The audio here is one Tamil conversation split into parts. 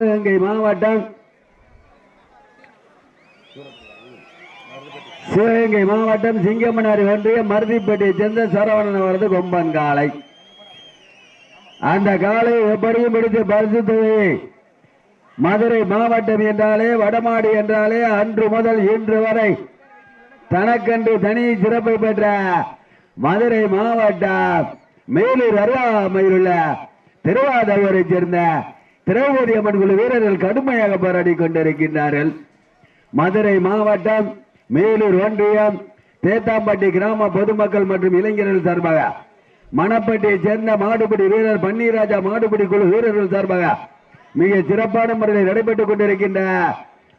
சிவகங்கை மாவட்டம் சிவகங்கை மாவட்டம் சிங்கமனார் ஒன்றிய மருதிப்பட்டியை சேர்ந்த சரவணன் அவரது கொம்பன் காளை. அந்த காலை எப்படியும் பிடித்து பரிசுத்தவை மதுரை மாவட்டம் என்றாலே வடமாடு என்றாலே அன்று முதல் இன்று வரை தனக்கென்று தனி சிறப்பை பெற்ற மதுரை மாவட்டம் மேலூர் அருகாமையில் உள்ள திருவாதூரை சேர்ந்த திரௌபதி அம்மன் குழு வீரர்கள் கடுமையாக போராடி கொண்டிருக்கின்றார்கள். மதுரை மாவட்டம் மேலூர் ஒன்றியம் தேத்தாம்பட்டி கிராம பொதுமக்கள் மற்றும் இளைஞர்கள் சார்பாக மணப்பட்டியைச் சேர்ந்த மாடுபிடி வீரர் பன்னீராஜா மாடுபிடி குழு வீரர்கள் சார்பாக மிக சிறப்பான முறையில் நடைபெற்றுக் கொண்டிருக்கின்ற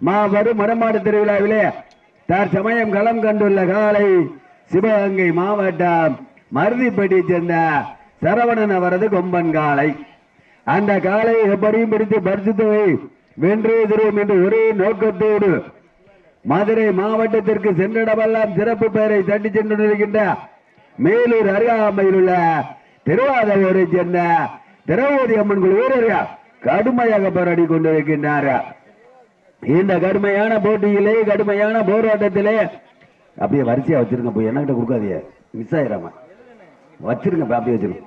மாபெரும் மரமாடு திருவிழாவிலே தற்சமயம் களம் கண்டுள்ள காலை சிவகங்கை மாவட்டம் மருதிப்பட்டியைச் சேர்ந்த சரவணன் அவரது கொம்பன் காலை. அந்த காலை எப்படியும் பிடித்து பரிசுத்தவை வென்று எதிரும் என்று ஒரே நோக்கத்தோடு மதுரை மாவட்டத்திற்கு சென்றிடமெல்லாம் சிறப்பு பெயரை தட்டி சென்றிருக்கின்ற மேலூர் அருகாமையில் உள்ள திருவாதூரை சேர்ந்த திரௌபதி அம்மன் குழு வீரர்கள் கடுமையாக போராடி கொண்டிருக்கின்றார்கள் இந்த கடுமையான போட்டியிலே கடுமையான போராட்டத்திலே அப்படியே வரிசையா வச்சிருங்க போய். என்கிட்ட கொடுக்காதீங்க. மிஸ் ஆயிராம. வச்சிருங்க அப்படியே வச்சிருங்க.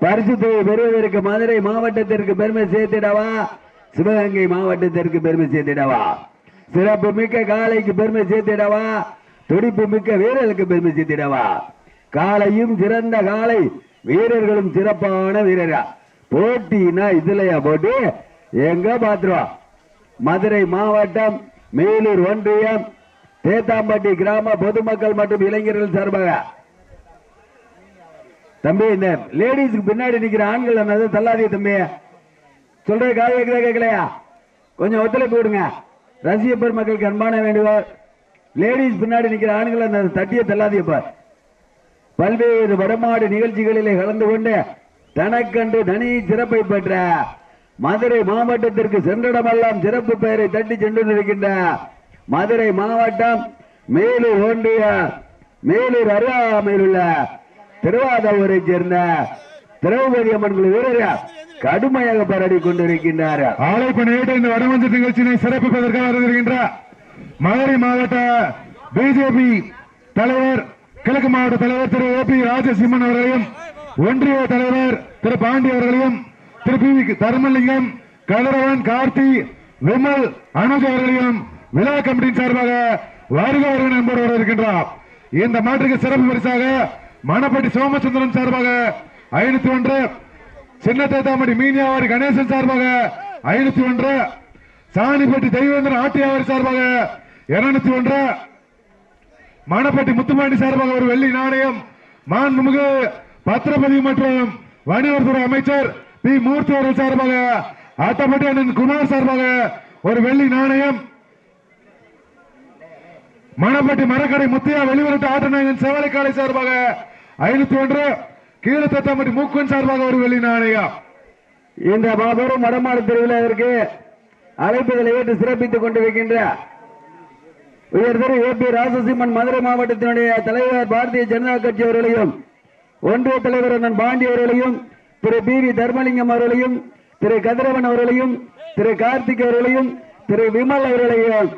பரிசு பெறுவதற்கு மதுரை மாவட்டத்திற்கு பெருமை சேர்த்திடவா? சிவகங்கை மாவட்டத்திற்கு பெருமை சேர்த்திடவா? சிறப்பு மிக்க காலைக்கு பெருமை சேர்த்திடவா? துடிப்பு மிக்க வீரர்களுக்கு பெருமை சேர்த்திடவா? காலையும் சிறந்த காலை வீரர்களும் சிறப்பான வீரர்கள் போட்டினா இதுலயா போட்டி? எங்க பாத்துருவா? மதுரை மாவட்டம் மேலூர் ஒன்றியம் தேத்தாம்பட்டி கிராம பொதுமக்கள் மற்றும் இளைஞர்கள் சார்பாக. தம்பி இந்த லேடிஸ்க்கு பின்னாடி நிக்கிற ஆண்கள் என்னது தள்ளாதீங்க தம்பி. சொல்றது காது கேட்குதா கேட்கலையா கொஞ்சம் ஒத்துழைப்பு விடுங்க ரசிக பெருமக்களுக்கு அன்பான வேண்டுகோள். லேடிஸ் பின்னாடி நிக்கிற ஆண்கள் அந்த தட்டியை தள்ளாதீங்க பல்வேறு வடமாடு நிகழ்ச்சிகளிலே கலந்து கொண்டு தனக்கன்று தனி சிறப்பை பெற்ற மதுரை மாவட்டத்திற்கு சென்றிடமெல்லாம் சிறப்பு பெயரை தட்டி சென்று இருக்கின்ற மதுரை மாவட்டம் மேலூர் ஒன்றிய மேலூர் அருகாமையில் உள்ள திருவாதூரை சேர்ந்த திரௌபதி அம்மன் வீரர்கள் கடுமையாக பரடி கொண்டிருக்கின்றார். ஆலைப்பணியிட்ட இந்த வடமஞ்ச நிகழ்ச்சியினை சிறப்பிப்பதற்காக வருகின்ற மதுரை மாவட்ட பிஜேபி தலைவர் கிழக்கு மாவட்ட தலைவர் திரு ஓ பி ராஜசிம்மன் அவர்களையும் ஒன்றிய தலைவர் திரு பாண்டி அவர்களையும் திரு பி வி தர்மலிங்கம் கதிரவன் கார்த்தி விமல் அனுஜ் அவர்களையும் விழா கமிட்டியின் சார்பாக வருக வருக நண்பர் இருக்கின்றார். இந்த மாற்றுக்கு சிறப்பு பரிசாக மணப்பட்டி சோமச்சந்திரன் சார்பாக ஐநூத்தி ஒன்று சின்ன தேத்தாமடி மீனியாவாரி கணேசன் சார்பாக ஐநூத்தி ஒன்று சாணிப்பட்டி தெய்வேந்திரன் ஆட்டியாவாரி சார்பாக இருநூத்தி ஒன்று மணப்பட்டி முத்துமாண்டி சார்பாக ஒரு வெள்ளி நாணயம் மாண்புமிகு பத்திரபதி மற்றும் வணிகத்துறை அமைச்சர் பி. மூர்த்தி அவர்கள் சார்பாக ஆட்டப்பட்டி அண்ணன் குமார் சார்பாக ஒரு வெள்ளி நாணயம். மணப்பட்டி மரக்கடை முத்தையா வெளிவரட்டு ஆட்டநாயகன் சேவலைக்காலை சார்பாக ஐநூத்தி ஒன்று கீழே தத்தாம்பட்டி மூக்கன் சார்பாக ஒரு வெள்ளி நாணயம் இந்த மாபெரும் வடமாடு திருவிழாவிற்கு அழைப்புகளை ஏற்று சிறப்பித்துக் கொண்டிருக்கின்ற உயர் திரு ஏ பி ராசசிம்மன் மதுரை மாவட்டத்தினுடைய தலைவர் பாரதிய ஜனதா கட்சி அவர்களையும் ஒன்றிய தலைவர் அண்ணன் பாண்டி அவர்களையும் திரு பி வி தர்மலிங்கம் அவர்களையும் திரு கதிரவன் அவர்களையும் திரு கார்த்திக் அவர்களையும் திரு விமல் அவர்களையும்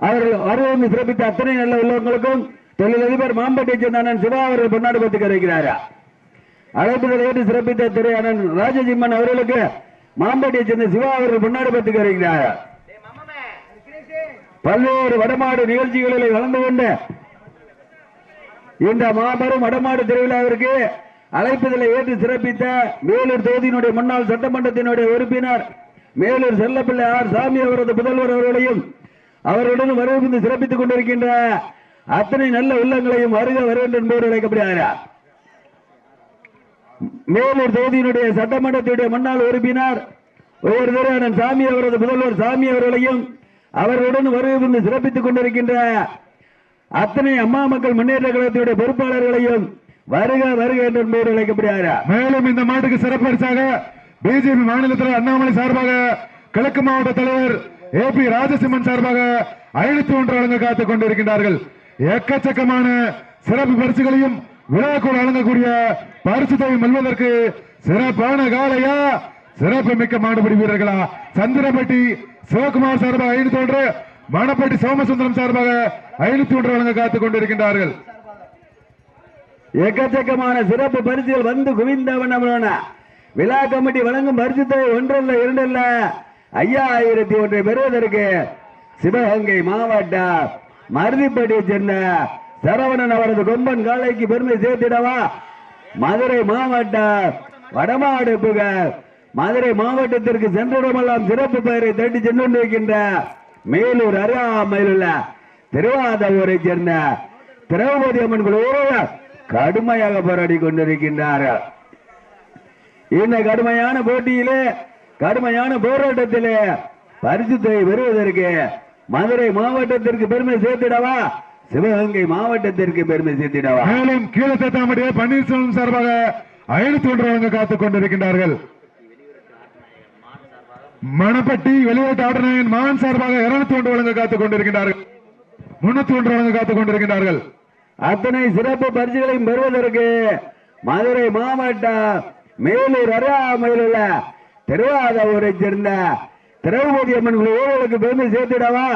அவர்கள் வருவது சிறப்பித்த அத்தனை நல்ல உள்ளவங்களுக்கும் தொழிலதிபர் மாம்பட்டி சந்தானன் சிவா அவர்கள் பொன்னாடு பத்துக்கு இருக்கிறாரா அழைப்புதல் ஏற்று சிறப்பித்த திரு அண்ணன் ராஜசிம்மன் அவர்களுக்கு மாம்பட்டியை சேர்ந்த சிவா அவர்கள் பொன்னாடு பத்துக்கு இருக்கிறார் பல்வேறு வடமாடு நிகழ்ச்சிகளில் கலந்து கொண்டு இந்த மாபெரும் வடமாடு திருவிழாவிற்கு அழைப்புதலை ஏற்று சிறப்பித்த மேலூர் தொகுதியினுடைய முன்னாள் சட்டமன்றத்தினுடைய உறுப்பினர் மேலூர் செல்லப்பிள்ளை ஆர் சாமி அவரது புதல்வர் அவர்களையும் அவர்களுடன் வரவேற்பு சிறப்பித்துக் கொண்டிருக்கின்ற அத்தனை நல்ல உள்ளங்களையும் வருக வருகின்ற என்பவர் அழைக்கப்படுகிறார் மேலூர் தொகுதியினுடைய சட்டமன்றத்தினுடைய முன்னாள் உறுப்பினர் ஒவ்வொரு திரு சாமி அவரது முதல்வர் சாமி அவர்களையும் அவர்களுடன் வருகை சிறப்பித்துக் கொண்டிருக்கின்ற அத்தனை அம்மா மக்கள் முன்னேற்ற கழகத்தினுடைய பொறுப்பாளர்களையும் வருக வருக என்று என்பவர் அழைக்கப்படுகிறார் மேலும் இந்த மாட்டுக்கு சிறப்பரிசாக பிஜேபி மாநில தலைவர் அண்ணாமலை சார்பாக கிழக்கு மாவட்ட தலைவர் ஏ பி ராஜசிம்மன் சார்பாக ஐநூத்தி ஒன்று வழங்க காத்துக் கொண்டிருக்கின்றார்கள். எக்கச்சக்கமான சிறப்பு பரிசுகளையும் விழாக்குள் வழங்கக்கூடிய பரிசு தொகை மல்வதற்கு சிறப்பான காலையா சிறப்பு மிக்க மாடுபிடி வீரர்களா? சந்திரப்பட்டி சிவகுமார் சார்பாக ஐநூத்தி ஒன்று மணப்பட்டி சோமசுந்தரம் சார்பாக ஐநூத்தி ஒன்று வழங்க காத்துக் கொண்டிருக்கின்றார்கள். எக்கச்சக்கமான சிறப்பு பரிசுகள் வந்து குவிந்தவன விழா கமிட்டி வழங்கும் பரிசு தொகை ஒன்றல்ல இரண்டல்ல ஐயாயிரத்தி ஒன்றை பெறுவதற்கு சிவகங்கை மாவட்ட மருதிப்பட்டியை சேர்ந்த சரவணன் அவரது கொம்பன் காலைக்கு பெருமை சேர்த்திடவா? மதுரை மாவட்டம் வடமாடு புகழ். மதுரை மாவட்டத்திற்கு சென்றடமெல்லாம் சிறப்பு பெயரை தட்டி சென்று கொண்டிருக்கின்ற மேலூர் அருகாமையில் உள்ள திருவாதூரை சேர்ந்த திரௌபதி அம்மன் குழு கடுமையாக போராடி கொண்டிருக்கின்றார்கள் இந்த கடுமையான போட்டியிலே கடுமையான போராட்டத்திலே பரிசுத்தை பெறுவதற்கு மதுரை மாவட்டத்திற்கு பெருமை சேர்த்திடவா? சிவகங்கை மாவட்டத்திற்கு பெருமை சேர்த்திடவா? மேலும் கீழத்தத்தாமடைய பன்னீர்செல்வம் சார்பாக ஐநூத்தி ஒன்று வழங்க காத்துக் கொண்டிருக்கின்றார்கள். மணப்பட்டி வெளிநாட்டு ஆட்டநாயகன் மான் சார்பாக இருநூத்தி ஒன்று வழங்க காத்துக் கொண்டிருக்கின்றார்கள். முன்னூத்தி ஒன்று வழங்க காத்துக் கொண்டிருக்கின்றார்கள். அத்தனை சிறப்பு பரிசுகளையும் பெறுவதற்கு மதுரை மாவட்டம் மேலூர் அருகாமையில் உள்ள திருவாதூரை சேர்ந்த திரௌபதி அம்மன் ஊழலுக்கு பெருமை சேர்த்திடவா?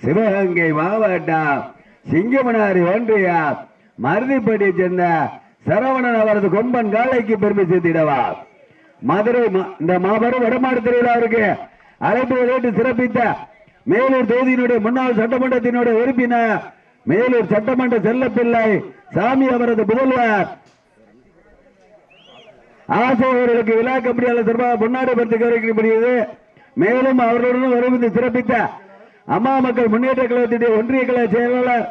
சிவகங்கை மாவட்டம் சிங்கமனாரி ஒன்றியா. மருதிப்பட்டியை சேர்ந்த சரவணன் அவரது கொம்பன் காலைக்கு பெருமை சேர்த்திடவா? மதுரை மா- இந்த மாபெரும் வடமாடு திருவிழாவிற்கு அழைப்பு கேட்டு சிறப்பித்த மேலூர் தொகுதியினுடைய முன்னாள் சட்டமன்றத்தினுடைய உறுப்பினர் மேலூர் சட்டமன்ற செல்லப்பிள்ளை சாமி அவரது முதல்வர் ஆசிரியர்களுக்கு விழா கம்பெனியாளர் சார்பாக பொன்னாடு பரிசு கவனிக்கப்படுகிறது மேலும் அவர்களுடன் வருவது சிறப்பித்த அம்மா மக்கள் முன்னேற்ற கழகத்தினுடைய ஒன்றிய கழக செயலாளர்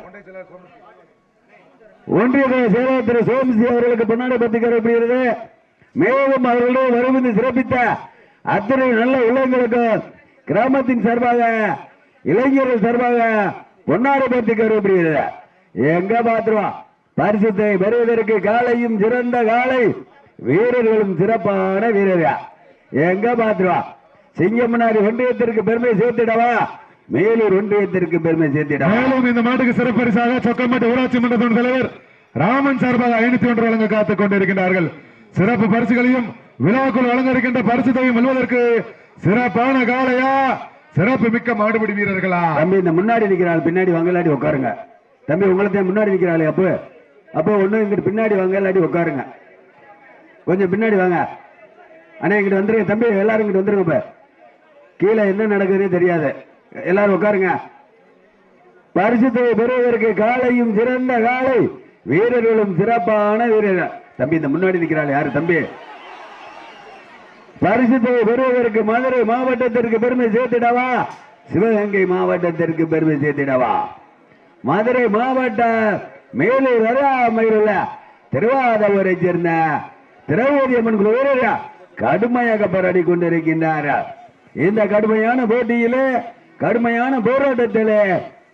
ஒன்றிய கழக செயலாளர் திரு சோம்சி அவர்களுக்கு பொன்னாடை பத்தி கருப்படுகிறது மேலும் அவர்களுடன் வருவது சிறப்பித்த அத்தனை நல்ல இளைஞர்களுக்கும் கிராமத்தின் சார்பாக இளைஞர்கள் சார்பாக பொன்னாடை பத்தி கருவப்படுகிறது எங்க பாத்துருவோம்? பரிசுத்தை பெறுவதற்கு காலையும் சிறந்த காலை வீரர்களும் சிறப்பான வீரர்கள். எங்க பாத்துருவான் சிங்கமனாரி ஒன்றியத்திற்கு பெருமை சேர்த்திடவா? மேலூர் ஒன்றியத்திற்கு பெருமை சேர்த்திடவா? மேலும் இந்த மாட்டுக்கு சிறப்பு பரிசாக சொக்கம்பட்டு ஊராட்சி மன்ற தலைவர் ராமன் சார்பாக ஐநூத்தி ஒன்று வழங்க காத்துக் கொண்டிருக்கின்றார்கள். சிறப்பு பரிசுகளையும் விழாக்குள் வழங்க இருக்கின்ற பரிசு தொகையும் வெல்வதற்கு சிறப்பான காளையா? சிறப்பு மிக்க மாடுபிடி வீரர்களா? தம்பி இந்த முன்னாடி நிக்கிறாள் பின்னாடி வாங்க இல்லாட்டி உட்காருங்க. தம்பி உங்களை முன்னாடி நிக்கிறாள் அப்போ. அப்போ ஒண்ணு இங்கிட்டு பின்னாடி வாங்க இல்லாட்டி உட்காருங்க. கொஞ்சம் பின்னாடி வாங்க. அண்ணா இங்கிட்டு வந்துருங்க தம்பி எல்லாரும் இங்கிட்டு வந்துருங்க இப்ப கீழே என்ன நடக்குதுன்னு தெரியாது. எல்லாரும் உட்காருங்க. பரிசுத்தை பெறுவதற்கு காலையும் சிறந்த காலை வீரர்களும் சிறப்பான வீரர்கள். தம்பி இந்த முன்னாடி நிற்கிறாள் யாரு தம்பி? பரிசுத்தை பெறுவதற்கு மதுரை மாவட்டத்திற்கு பெருமை சேர்த்திடவா? சிவகங்கை மாவட்டத்திற்கு பெருமை சேர்த்திடவா? மதுரை மாவட்டம் மேலூர் அருகாமையில் உள்ள திருவாதூரை சேர்ந்த திரௌபதி அம்மன் குழு வீரர்கள் கடுமையாக போராடி கொண்டிருக்கின்றார்கள். இந்த கடுமையான போட்டியிலே கடுமையான போராட்டத்திலே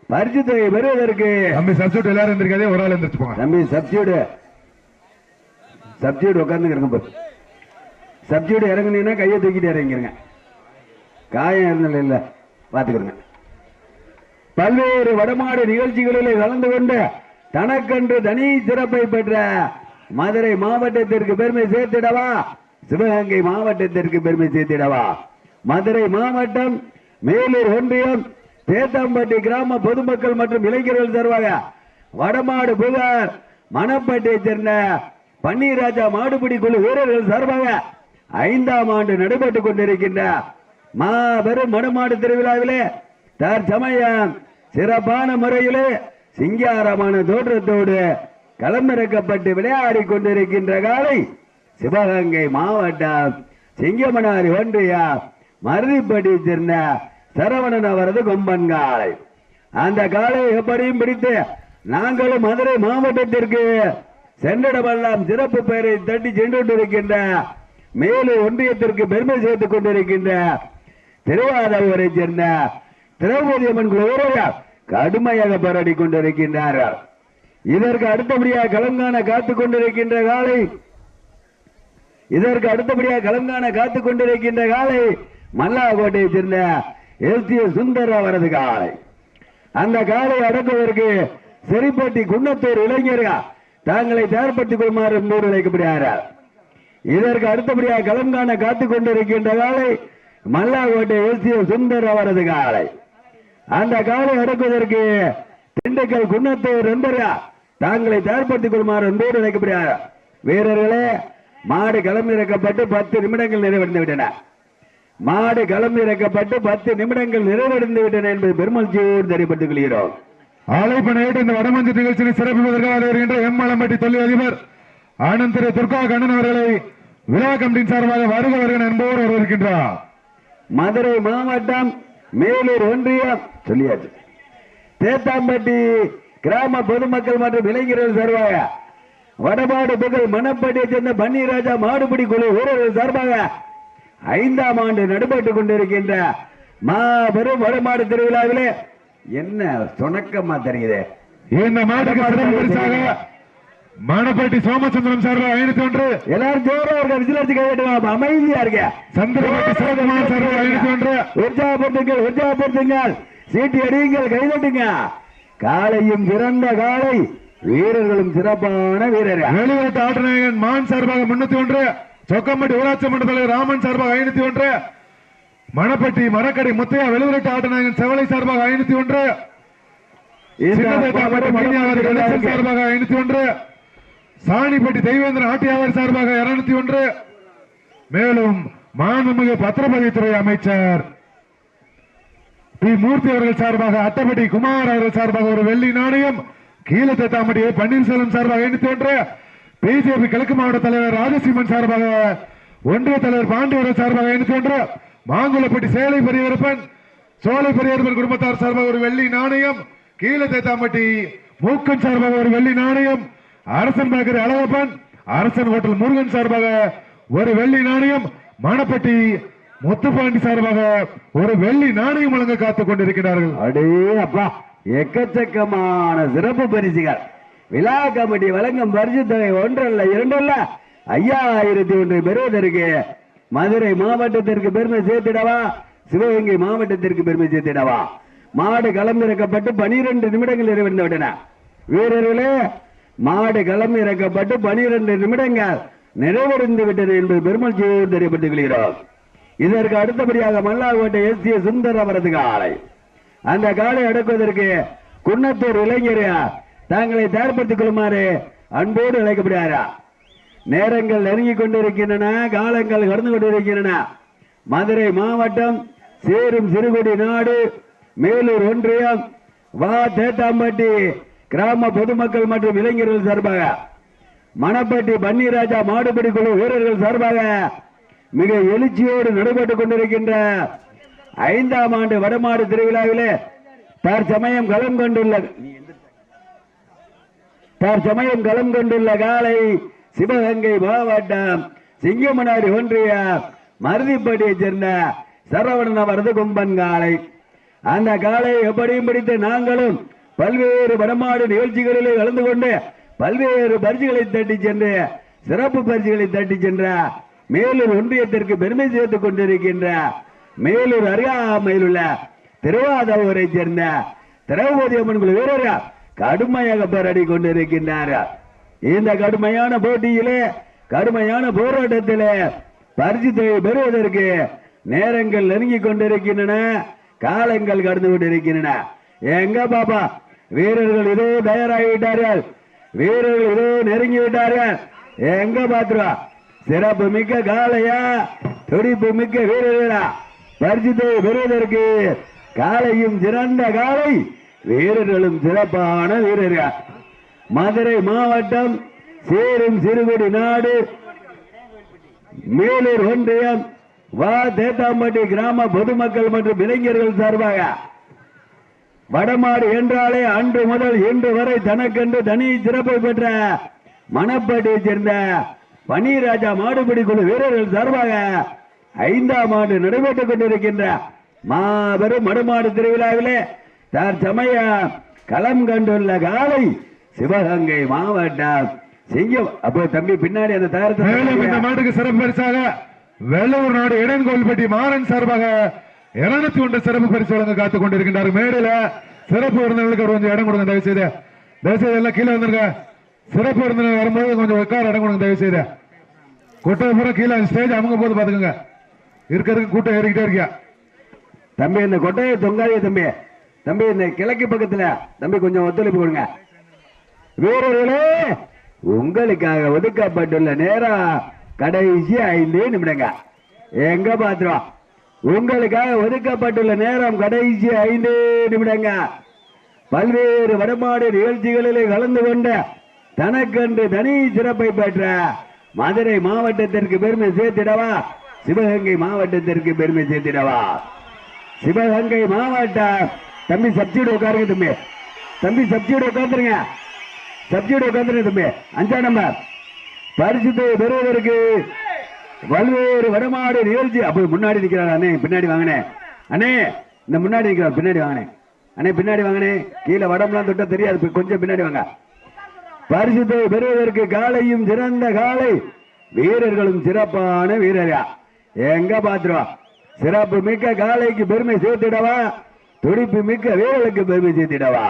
பரிசு தொகை பெறுவதற்கு தம்பி சப்ஜெக்ட் எல்லாரும் இருந்திருக்காதே ஒரு ஆள் எந்திரிச்சு போங்க தம்பி சப்ஜூடு. சப்ஜூடு உட்காந்துக்கிறங்க பாரு. சப்ஜூடு இறங்குனீங்கன்னா கையை தூக்கிட்டு இறங்கிருங்க. காயம் இருந்தல இல்ல. பாத்துக்கிறங்க பல்வேறு வடமாடு நிகழ்ச்சிகளிலே கலந்து கொண்டு தனக்கென்று தனி சிறப்பை பெற்ற மதுரை மாவட்டத்திற்கு பெருமை சேர்த்திடவா? சிவகங்கை மாவட்டத்திற்கு பெருமை சேர்த்திடவா? மதுரை மாவட்டம் மேலூர் ஒன்றியம் தேத்தம்பட்டி கிராம பொதுமக்கள் மற்றும் இளைஞர்கள் சார்பாக வடமாடு புகார் மணப்பட்டியை சேர்ந்த பன்னீர்ராஜா மாடுபிடி குழு வீரர்கள் சார்பாக ஐந்தாம் ஆண்டு நடைபெற்றுக் கொண்டிருக்கின்ற மாபெரும் மடமாடு திருவிழாவிலே தற்சமயம் சிறப்பான முறையிலே சிங்காரமான தோற்றத்தோடு களமிறக்கப்பட்டு விளையாடி கொண்டிருக்கின்ற காலை சிவகங்கை மாவட்டம் சிங்கமனாரி ஒன்றியா மருதிப்பட்டியை சேர்ந்த சரவணன் அவரது கொம்பன் காலை அந்த காலை எப்படியும் பிடித்து நாங்களும் மதுரை மாவட்டத்திற்கு சென்றிடமெல்லாம் சிறப்பு பெயரை தட்டி சென்று கொண்டிருக்கின்ற மேலும் ஒன்றியத்திற்கு பெருமை சேர்த்துக் கொண்டிருக்கின்ற திருவாரூரை சேர்ந்த திரௌபதி அம்மன் குழு கடுமையாக போராடி கொண்டிருக்கின்றார்கள். இதற்கு அடுத்தபடியாக கலங்கான காத்துக் கொண்டிருக்கின்ற காலை இதற்கு அடுத்தபடியாக கலங்கான காத்துக் கொண்டிருக்கின்ற காலை மல்லாக்கோட்டையை சேர்ந்த எஸ் டி சுந்தர் அவரது காலை. அந்த காலை அடக்குவதற்கு செரிப்பட்டி குன்னத்தூர் இளைஞர்கள் தாங்களை தயார்படுத்திக் கொள்ளுமாறு மூடு அழைக்கப்படுகிறார் இதற்கு அடுத்தபடியாக களம் காண காத்துக் கொண்டிருக்கின்ற காலை மல்லாக்கோட்டை எஸ்டிய சுந்தர் அவரது காலை. அந்த காலை அடக்குவதற்கு திண்டுக்கல் குன்னத்தூர் நண்பரா தாங்களை தயார்படுத்திக் கொள்ளுமாறு அன்போடு அழைக்கப்படுகிறார் வீரர்களே மாடு களம் இறக்கப்பட்டு பத்து நிமிடங்கள் நிறைவடைந்து விட்டன மாடு களம் இறக்கப்பட்டு பத்து நிமிடங்கள் நிறைவடைந்து விட்டன என்பது பெருமகிழ்ச்சியோடு தெரியப்பட்டுக் கொள்கிறோம். ஆலைப்பனையிட்டு இந்த வடமஞ்சு நிகழ்ச்சியை சிறப்பிப்பதற்காக வருகின்ற எம் மலம்பட்டி தொழில் அதிபர் ஆனந்த் திரு துர்கா கண்ணன் அவர்களை விழா கமிட்டியின் சார்பாக வருக வருகிற என்பவர் வரவேற்கின்றார். மதுரை மாவட்டம் மேலூர் ஒன்றியம் சொல்லியாச்சு. தேத்தாம்பட்டி கிராம பொதுமக்கள் மற்றும் இளைஞர்கள் சார்பாக வடபாடு புகழ் மணப்பட்டியை சேர்ந்த பன்னீராஜா மாடுபிடி குழு வீரர்கள் சார்பாக ஐந்தாம் ஆண்டு நடைபெற்றுக் கொண்டிருக்கின்ற மாபெரும் வடமாடு திருவிழாவிலே என்ன சுணக்கமா தெரியுது? இந்த மாட்டுக்கு மானப்பட்டி சோமச்சந்திரன் சார்பாக ஐநூத்தி ஒன்று. எல்லாரும் ஜோரா இருக்க விசிலடிச்சு கைவிட்டுங்க அமைதியா இருக்க சந்திரபட்டி சிவகுமார் சார்பாக ஐநூத்தி ஒன்று. உற்சாகப்படுத்துங்கள் உற்சாகப்படுத்துங்கள். சீட்டி அடியுங்கள் கைதட்டுங்க. காலையும் சிறந்த காலை வீரர்களும் சிறப்பான வீரர்கள். வெளிநாட்டு ஆட்டநாயகன் மான் சார்பாக முன்னூத்தி ஒன்று. சொக்கம்பட்டி ஊராட்சி மன்ற தலைவர் ராமன் சார்பாக ஐநூத்தி ஒன்று மணப்பட்டி மரக்கடை முத்தையா வெளிநாட்டு ஆட்டநாயகன் செவலை சார்பாக ஐநூத்தி ஒன்று சார்பாக ஐநூத்தி ஒன்று சாணிப்பட்டி தெய்வேந்திரன் ஆட்டியாவார் சார்பாக இருநூத்தி ஒன்று மேலும் மாண்புமிகு பத்திரப்பதிவுத்துறை அமைச்சர் பி மூர்த்தி அவர்கள் சார்பாக அட்டப்பட்டி குமார் அவர்கள் சார்பாக ஒரு வெள்ளி நாணயம் கீழத்தேத்தாம்பட்டி பன்னீர்செல்வம் சார்பாக ஐநூத்தி ஒன்று பிஜேபி கிழக்கு மாவட்ட தலைவர் ராஜசிம்மன் சார்பாக ஒன்றிய தலைவர் பாண்டியவரன் சார்பாக ஐநூத்தி ஒன்று மாங்குளப்பட்டி சேலை பெரியவரப்பன் சோலை பெரியவரப்பன் குடும்பத்தார் சார்பாக ஒரு வெள்ளி நாணயம் கீழே தேத்தாம்பட்டி மூக்கன் சார்பாக ஒரு வெள்ளி நாணயம் அரசன் பேக்கரி அழகப்பன் அரசன் ஹோட்டல் முருகன் சார்பாக ஒரு வெள்ளி நாணயம் மணப்பட்டி முத்துப்பாண்டி சார்பாக ஒரு வெள்ளி நாணயம் வழங்க காத்துக் கொண்டிருக்கிறார்கள். அடே அப்பா எக்கச்சக்கமான சிறப்பு பரிசுகள். விழா கமிட்டி வழங்கும் பரிசு தொகை ஒன்றல்ல இரண்டல்ல? ஐயாயிரத்தி ஒன்று பெறுவதற்கு மதுரை மாவட்டத்திற்கு பெருமை சேர்த்திடவா? சிவகங்கை மாவட்டத்திற்கு பெருமை சேர்த்திடவா? மாடு களம் இறக்கப்பட்டு பனிரெண்டு நிமிடங்கள் நிறைவடைந்து விட்டன வீரர்களே மாடு களம் இறக்கப்பட்டு பனிரெண்டு நிமிடங்கள் நிறைவடைந்து விட்டன என்பது பெருமல் தெரியப்பட்டுக் கொள்கிறோம். இதற்கு அடுத்தபடியாக மல்லாக்கோட்டை எஸ் சி சுந்தர் அவரது காலை அந்த காலை அடக்குவதற்கு குன்னத்தூர் இளைஞர் தாங்களை தயார்படுத்திக் கொள்ளுமாறு அன்போடு அழைக்கப்படுகிறாரா? நேரங்கள் நெருங்கிக் கொண்டிருக்கின்றன காலங்கள் கடந்து கொண்டிருக்கின்றன. மதுரை மாவட்டம் சேரும் சிறுகுடி நாடு மேலூர் ஒன்றியம் வா. தேத்தாம்பட்டி கிராம பொதுமக்கள் மற்றும் இளைஞர்கள் சார்பாக மணப்பட்டி பன்னீராஜா மாடுபிடி குழு வீரர்கள் சார்பாக மிக எழுச்சியோடு நடைபெற்றுக் கொண்டிருக்கின்ற ஐந்தாம் ஆண்டு வடமாடு திருவிழாவிலே தற்சமயம் களம் கொண்டுள்ள தற்சமயம் களம் கொண்டுள்ள காலை சிவகங்கை மாவட்டம் சிங்கமனாரி ஒன்றிய மருதிப்பட்டியை சேர்ந்த சரவணன் அவரது கும்பன் காலை. அந்த காலை எப்படியும் பிடித்து நாங்களும் பல்வேறு வடமாடு நிகழ்ச்சிகளிலே கலந்து கொண்டு பல்வேறு பரிசுகளை தட்டி சென்று சிறப்பு பரிசுகளை தட்டி சென்ற மேலூர் ஒன்றியத்திற்கு பெருமை சேர்த்துக் கொண்டிருக்கின்ற மேலூர் அருகாமையில் உள்ள திருவாதூரை சேர்ந்த திரௌபதி அம்மன் குழு வீரர் கடுமையாக போராடி கொண்டிருக்கின்றார் இந்த கடுமையான போட்டியிலே கடுமையான போராட்டத்திலே பரிசுத்தை பெறுவதற்கு நேரங்கள் நெருங்கிக் கொண்டிருக்கின்றன காலங்கள் கடந்து கொண்டிருக்கின்றன. எங்க பாப்பா? வீரர்கள் இதோ தயாராகிவிட்டார்கள். வீரர்கள் இதோ நெருங்கி விட்டார்கள் எங்க பாத்துருவா சிறப்பு மிக்க காளையா? துடிப்பு மிக்க வீரர்களா? பரிசுத்தை பெறுவதற்கு காலையும் சிறந்த காலை வீரர்களும் சிறப்பான வீரர்கள். மதுரை மாவட்டம் சேரும் சிறுகுடி நாடு. மேலூர் ஒன்றியம் வா தேத்தாம்பட்டி கிராம பொதுமக்கள் மற்றும் இளைஞர்கள் சார்பாக. வடமாடு என்றாலே அன்று முதல் இன்று வரை தனக்கென்று தனி சிறப்பை பெற்ற மணப்பட்டியை சேர்ந்த பன்னீராஜா மாடுபிடி குழு வீரர்கள் சார்பாக ஐந்தாம் ஆண்டு நடைபெற்றுக் கொண்டிருக்கின்ற மாபெரும் மடுமாடு திருவிழாவிலே தற்சமய களம் கண்டுள்ள காலை சிவகங்கை மாவட்டம் சிங்கம். அப்போ தம்பி பின்னாடி அந்த மேலும் இந்த தயாரித்து மாட்டுக்கு சிறப்பு பரிசாக வெள்ளூர் நாடு இளங்கோல்பட்டி மாறன் சார்பாக இருநூத்தி ஒன்று சிறப்பு பரிசு வழங்க காத்துக் கொண்டிருக்கின்றார். மேடையில சிறப்பு விருந்தினர்களுக்கு ஒரு கொஞ்சம் இடம் கொடுங்க தயவு செய்து தயவு செய்து எல்லாம் கீழே வந்துருங்க. சிறப்பு விருந்தினர் வரும்போது கொஞ்சம் உட்கார இடம் கொடுங்க தயவு செய்து கொட்டை கீழே ஸ்டேஜ் அவங்க போது பாத்துக்கோங்க இருக்கிறதுக்கு கூட்டம் ஏறிக்கிட்டே இருக்கியா? தம்பி இந்த கொட்டையை தொங்காதே தம்பி. தம்பி இந்த கிழக்கு பக்கத்துல தம்பி கொஞ்சம் ஒத்துழைப்பு கொடுங்க. வீரர்களே உங்களுக்காக ஒதுக்கப்பட்டுள்ள நேரம் கடைசி ஐந்து நிமிடங்க. எங்க பாத்துருவோம் உங்களுக்காக ஒதுக்கப்பட்டுள்ள நேரம் கடைசி ஐந்து நிமிடங்க. பல்வேறு வடமாடு நிகழ்ச்சிகளில் கலந்து கொண்ட தனக்கென்று தனி சிறப்பை பெற்ற மதுரை மாவட்டத்திற்கு பெருமை சேர்த்திடவா? சிவகங்கை மாவட்டத்திற்கு பெருமை சேர்த்திடவா? சிவகங்கை மாவட்டம் தம்பி சப்சிடி உட்காருங்க தம்பி. தம்பி சப்சிடி உட்காந்துருங்க சப்சிடி உட்காந்துருங்க தம்பி. அஞ்சா நம்பர் பரிசுத்து பெறுவதற்கு பல்வேறு வடமாடு நிகழ்ச்சி. அப்படி முன்னாடி நிற்கிறார் அண்ணே பின்னாடி வாங்கினே. அண்ணே இந்த முன்னாடி நிற்கிறார் பின்னாடி வாங்கினே. அண்ணே பின்னாடி வாங்கினே. கீழே வடம்லாம் தொட்டா தெரியாது கொஞ்சம் பின்னாடி வாங்க. பரிசுத்தை பெறுவதற்கு காலையும் சிறந்த காலை வீரர்களும் சிறப்பான வீரரா எங்க பாத்துருவா? சிறப்பு மிக்க காலைக்கு பெருமை சேர்த்துடவா? துடிப்பு மிக்க வீரர்களுக்கு பெருமை சேர்த்திடவா?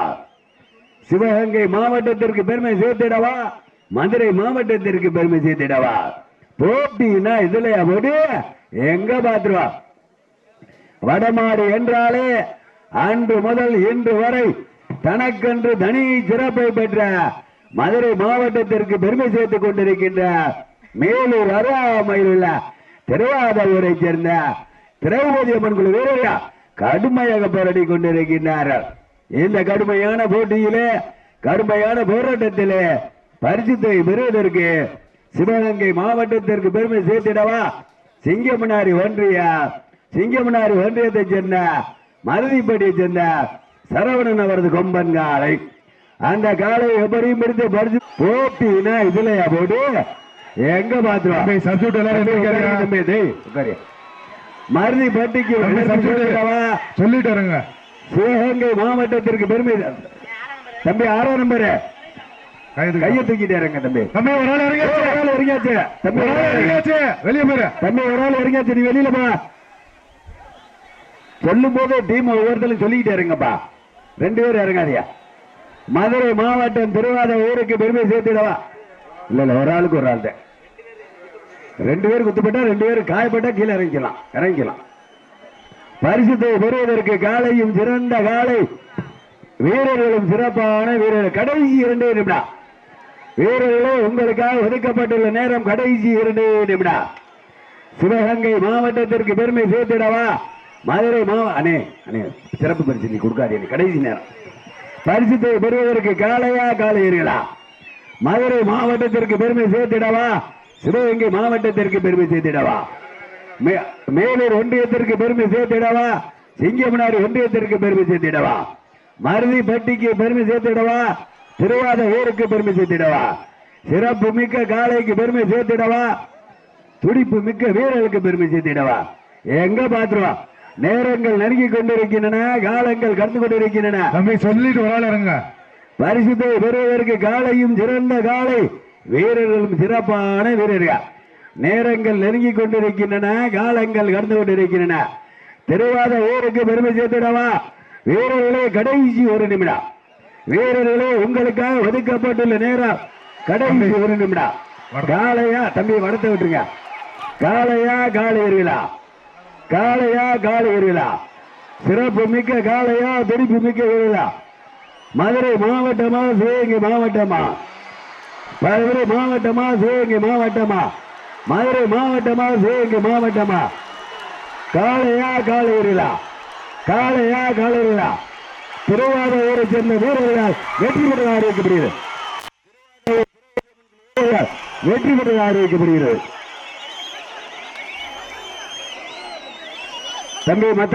சிவகங்கை மாவட்டத்திற்கு பெருமை சேர்த்திடவா? மதுரை மாவட்டத்திற்கு பெருமை சேர்த்திடவா? போட்டினா இதுலயா போடு எங்க பாத்துருவா வடமாடு என்றாலே அன்று முதல் இன்று வரை தனக்கென்று தனி சிறப்பை பெற்ற மதுரை மாவட்டத்திற்கு பெருமை சேர்த்துக் கொண்டிருக்கின்ற மேலூர் அருகாமையில் உள்ள திருவாதூரை சேர்ந்த திரௌபதி அம்மன் குழு வீரர்களா? கடுமையாக போராடி கொண்டிருக்கின்றார்கள். இந்த கடுமையான போட்டியிலே கடுமையான போராட்டத்திலே பரிசுத்தை பெறுவதற்கு சிவகங்கை மாவட்டத்திற்கு பெருமை சேர்த்திடவா? சிங்கமனாரி ஒன்றிய சிங்கமனாரி ஒன்றியத்தைச் சேர்ந்த மருதிப்பட்டியை சேர்ந்த சரவணன் அவரது கொம்பன் காலை அந்த காலை எப்படியும் எடுத்து பரிசு போட்டினா இதுலயா போடு? எங்க பாத்துருவா தம்பி சப்ஸ்டியூட் எல்லாரும் எந்திரிக்காதீங்க. மருதி பட்டிக்கு. சொல்லிட்டு வரேங்க. சிவகங்கை மாவட்டத்திற்கு பெருமை தம்பி ஆறாம் நம்பரு. கையை தூக்கிட்டாருங்க தம்பி. தம்பி ஒரு ஆள் ஒரு இறங்கியாச்சு ஆள் இறங்கியாச்சு. தம்பி ஒரு ஒரு ஆள் இறங்கியாச்சு. இறங்கியாச்சு வெளியே போயிரு. தம்பி ஒரு ஆள் இறங்கியாச்சு. நீ வெளியில போ. சொல்லும் போது டீம் ஒவ்வொருத்தரும் சொல்லிக்கிட்டே இருங்கப்பா. ரெண்டு பேரும் இறங்காதியா மதுரை மாவட்டம் திருவாத ஊருக்கு பெருமை சேர்த்திடவா? இல்ல இல்ல ஒரு ஆளுக்கு ஒரு ஆள் தான். ரெண்டு பேர் குத்துப்பட்டா ரெண்டு பேர் காயப்பட்டா கீழே இறங்கிக்கலாம். இறங்கிக்கலாம். பரிசுத்தை பெறுவதற்கு காலையும் சிறந்த காலை. வீரர்களும் சிறப்பான வீரர்கள். கடைசி இரண்டு நிமிடம். வீரர்களோ உங்களுக்காக ஒதுக்கப்பட்டுள்ள நேரம் கடைசி இரண்டு நிமிடம். சிவகங்கை மாவட்டத்திற்கு பெருமை சேர்த்திடவா? மதுரை மாவ அண்ணே அண்ணே சிறப்பு பரிசு நீ கொடுக்காதே கடைசி நேரம். பரிசுத்தை பெறுவதற்கு காலையா காலையீர்களா மதுரை மாவட்டத்திற்கு பெருமை சேர்த்திடவா? சிவகங்கை மாவட்டத்திற்கு பெருமை சேர்த்திடவா. மேலூர் ஒன்றியத்திற்கு பெருமை சேர்த்திடவா. சிங்கமனாரி ஒன்றியத்திற்கு பெருமை சேர்த்திடவா. மருதிப்பட்டிக்கு பெருமை சேர்த்திடவா. திருவாத ஊருக்கு பெருமை சேர்த்திடவா. சிறப்பு மிக்க காளைக்கு பெருமை சேர்த்திடவா. துடிப்பு மிக்க வீரர்களுக்கு பெருமை சேர்த்திடவா. எங்க பாத்துருவா. நேரங்கள் நெருங்கி கொண்டிருக்கின்றன காலங்கள் கடந்து கொண்டிருக்கின்றன. சொல்லிட்டு இறங்க. பரிசுத்தை பெறுவதற்கு காலையும் சிறந்த காலை வீரர்களும் சிறப்பான வீரர்கள். நேரங்கள் நெருங்கி கொண்டிருக்கின்றன காலங்கள் கடந்து கொண்டிருக்கின்றன. திருவாத ஊருக்கு பெருமை சேர்த்திடவா? வீரர்களே கடைசி ஒரு நிமிடம். வீரர்களே உங்களுக்காக ஒதுக்கப்பட்டுள்ள நேரம் கடைசி ஒரு நிமிடம். காளையா தம்பி வடத்தை விட்டுருங்க. காளையா காளையர்களா காளையா காளையர்களா சிறப்பு மிக்க காளையா துடிப்பு மிக்க வீரர்களா மதுரை மாவட்டமா சிவகங்கை மாவட்டமா? மதுரை மாவட்டமா சிவகங்கை மாவட்டமா? மதுரை மாவட்டமா சிவகங்கை மாவட்டமா? காளையா காளையர்களா காளையா காளையர்களா திருவாரூரை சேர்ந்த வீரர்களால் வெற்றி பெற்றதாக அறிவிக்கப்படுகிறது. வெற்றி பெற்றதாக அறிவிக்கப்படுகிறது. தம்பி மத்த